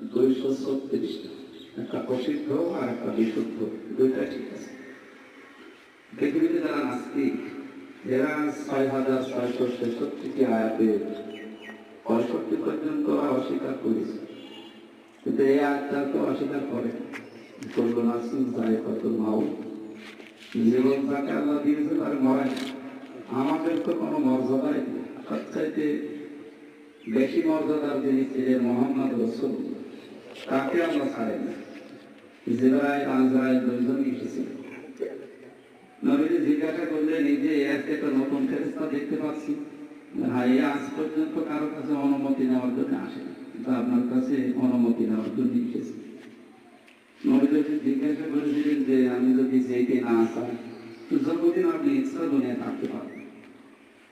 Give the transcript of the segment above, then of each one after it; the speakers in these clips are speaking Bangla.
দুইশো ছত্রিশটা একটা প্রসিদ্ধ আর একটা বিশুদ্ধ দুইটা ঠিক আছে। পৃথিবীতে যারা নাস্তিক, এরা ছয় হাজার ছয়শো ছেষট্টিটি আয়াতে পঁয়ষট্টি পর্যন্ত অস্বীকার করেছে। কিন্তু এই আয়াতটা তো অস্বীকার করে। করল নাসিম যায় কত মাও জীবন যাকে আল্লাহ দিয়েছে তার মরে আমাদের তো কোনো মর্যাদাই সবচাইতে বেশি মর্যাদার যিনি ছিলেন মোহাম্মদ রসুল তাকে আল্লাহ ছাড়েন না। এসেছিল নবীজি জিজ্ঞাসা আজকে একটা নতুন দেখতে পাচ্ছি। ভাই আজ পর্যন্ত কারও কাছে অনুমতি নেওয়ার জন্য আসেনি। কিন্তু আপনার কাছে অনুমতি নেওয়ার জন্য এসেছি। নবীজি জিজ্ঞাসা করেছিলেন যে, আমি যদি যেতে না আসা তো যতদিন আপনি দুনিয়া থাকতে পারবেন।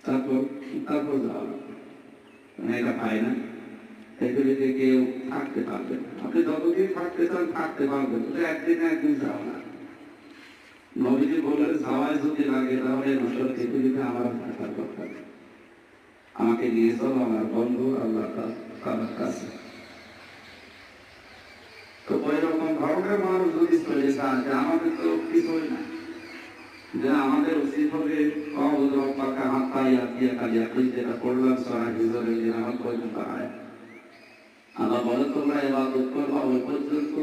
তারপর তারপর যাওয়া মানে এটা পায় না। পৃথিবীতে কেউ থাকতে পারবে আপনি যতদিন থাকতে চান, থাকতে পারবেন একদিন একদিন যাও না। নবীজি বললেন, যাওয়ায় যদি লাগে তাহলে নশ্বর পৃথিবীতে আমার থাকার কথা। আমাকে নিয়ে চলো, আমার বন্ধু আল্লাহ তাআলার কাছে। তো ওই রকম ধরনের মানুষ যদি চলে যান যে আমাদের তো কিছুই না যে আমাদের উচিত হবে অবুদ রব্বাকা হাত্তা ইয়াতিয়া কালিয়া যেটা পড়লাম সরা হিজরের আমার পর্যন্ত আয় আল্লাহ বলে তোমরা ইবাদত করবা ওই পর্যন্ত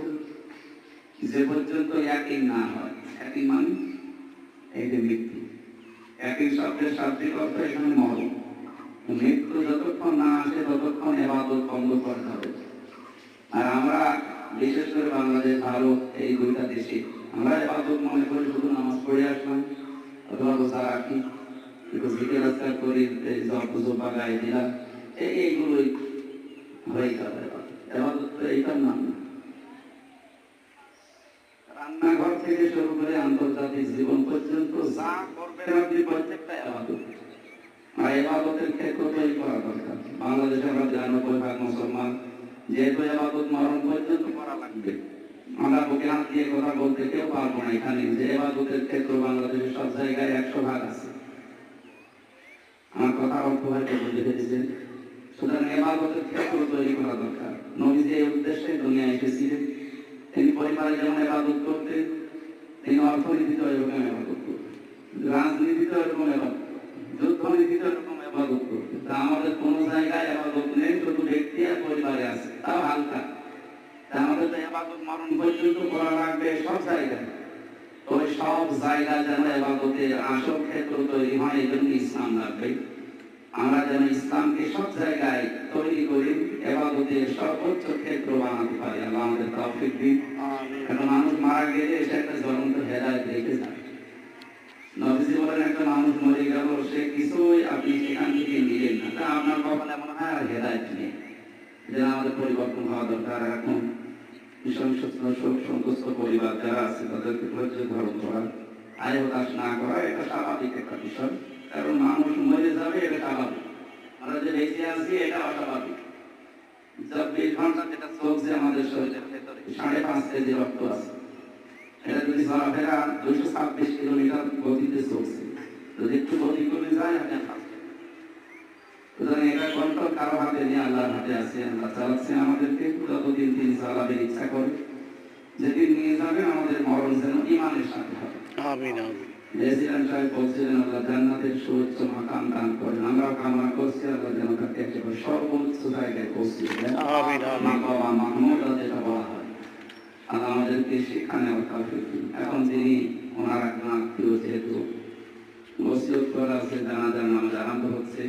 যে পর্যন্ত একই না হয়, একই মানে এই যে মৃত্যু, একই শব্দের শাব্দিক অর্থ এখানে মরণ। মৃত্যু যতক্ষণ না আসে, ততক্ষণ এবাদত বন্ধ করতে হবে। আর আমরা, বিশেষ করে বাংলাদেশ, ভারত, এই দুইটা দেশে, আমরা এবাদত মনে করি, শুধু নামাজ পড়ে আসলাম, অথবা রোজা রাখি, একটু জিজ্ঞেস আজকাল করি জব পুজো বাগাই দিলাম, এই এইগুলোই এবাদত এইটার নাম রান্নাঘর থেকে শুরু করে আন্তর্জাতিক জীবন পর্যন্ত যা করবেন আপনি প্রত্যেকটা এবাদত আর এবাদতের ক্ষেত্র তৈরি করা দরকার। বাংলাদেশে আমরা বিরানব্বই ভাগ মুসলমান যেহেতু এবাদত মরণ পর্যন্ত করা লাগবে। আমরা বুকে হাত দিয়ে কথা বলতে কেউ পারব না এখানে। যে এবাদতের ক্ষেত্র বাংলাদেশের সব জায়গায় একশো ভাগ আছে। আমার কথা অর্থ হয়তো বুঝে ফেলেছেন। সুতরাং এবাদতের ক্ষেত্র তৈরি করা দরকার। নবী যে উদ্দেশ্যে দুনিয়া এসেছিলেন, তিনি পরিবারে যেমন এবাদত করতেন, তিনি অর্থনীতিতে এরকম এবাদত করতেন, রাজনীতিতে এরকম এবাদত যুদ্ধনীতিতে এরকম এবাদত করতেন। তা আমাদের কোন জায়গায় এবাদত নেই, শুধু ব্যক্তি আর পরিবারে আছে তাও হালকা। তা আমাদের তো এবাদত মরণ পর্যন্ত করা লাগবে সব জায়গায়। ওই সব জায়গা যেন এবাদতের আসল ক্ষেত্র তৈরি হয় এই জন্য ইসলাম লাগবে। আমরা যেন ইসলামকে সব জায়গায় তৈরি করি এবাদতের সর্বোচ্চ ক্ষেত্র বানাতে পারি। আল্লাহ আমাদের তৌফিক দিন। একটা মানুষ মারা গেলে সে একটা জ্বলন্ত হেদায়ত রেখে যায়। নবীজি বলেন একটা মানুষ মরে গেল সে কিছুই আপনি সেখান থেকে নিলেন না। তা আপনার কপালে মনে হয় আর হেদায়ত নেই। যেন আমাদের পরিবর্তন হওয়া দরকার। এখন শোক সন্তুষ্ট পরিবার যারা আছে তাদেরকে ধৈর্য ধারণ করা। আয় হতাশ না করা এটা স্বাভাবিক একটা বিষয়। কারণ মানুষ মরে যাবে এটা স্বাভাবিক। আমরা যে বেঁচে আছি এটা অস্বাভাবিক। চব্বিশ ঘণ্টা যেটা চলছে আমাদের শরীরের ভেতরে সাড়ে পাঁচ কেজি রক্ত আছে। এটা যদি চলাফেরা দুইশো ছাব্বিশ কিলোমিটার গতিতে চলছে যদি একটু গতি কমে যায় আপনি সুতরাং এটা কন্ট্রোল কারও হাতে নিয়ে আল্লাহর হাতে আছে আল্লাহ চালাচ্ছে আমাদেরকে যতদিন তিনি চালাবেন ইচ্ছা করে। যেদিন নিয়ে যাবেন আমাদের মরণ যেন ইমানের সাথে হবে। আমিন আমিন। সাহেব বলছিলেন সুউচ্চ মাকাম দান করেন। আমরা কামনা করছি আল্লাহ যেন তাকে একেবারে সর্বোচ্চ জায়গায় পৌঁছে দেন। আমিন। মাকামা মাহমুদ যেটা বলা হয় আল্লাহ আমাদেরকে সেখানে তৌফিক এখন যিনি ওনার একজন আত্মীয় যেহেতু ওসিয়ত করা আছে জানাজার নামাজ আরম্ভ হচ্ছে।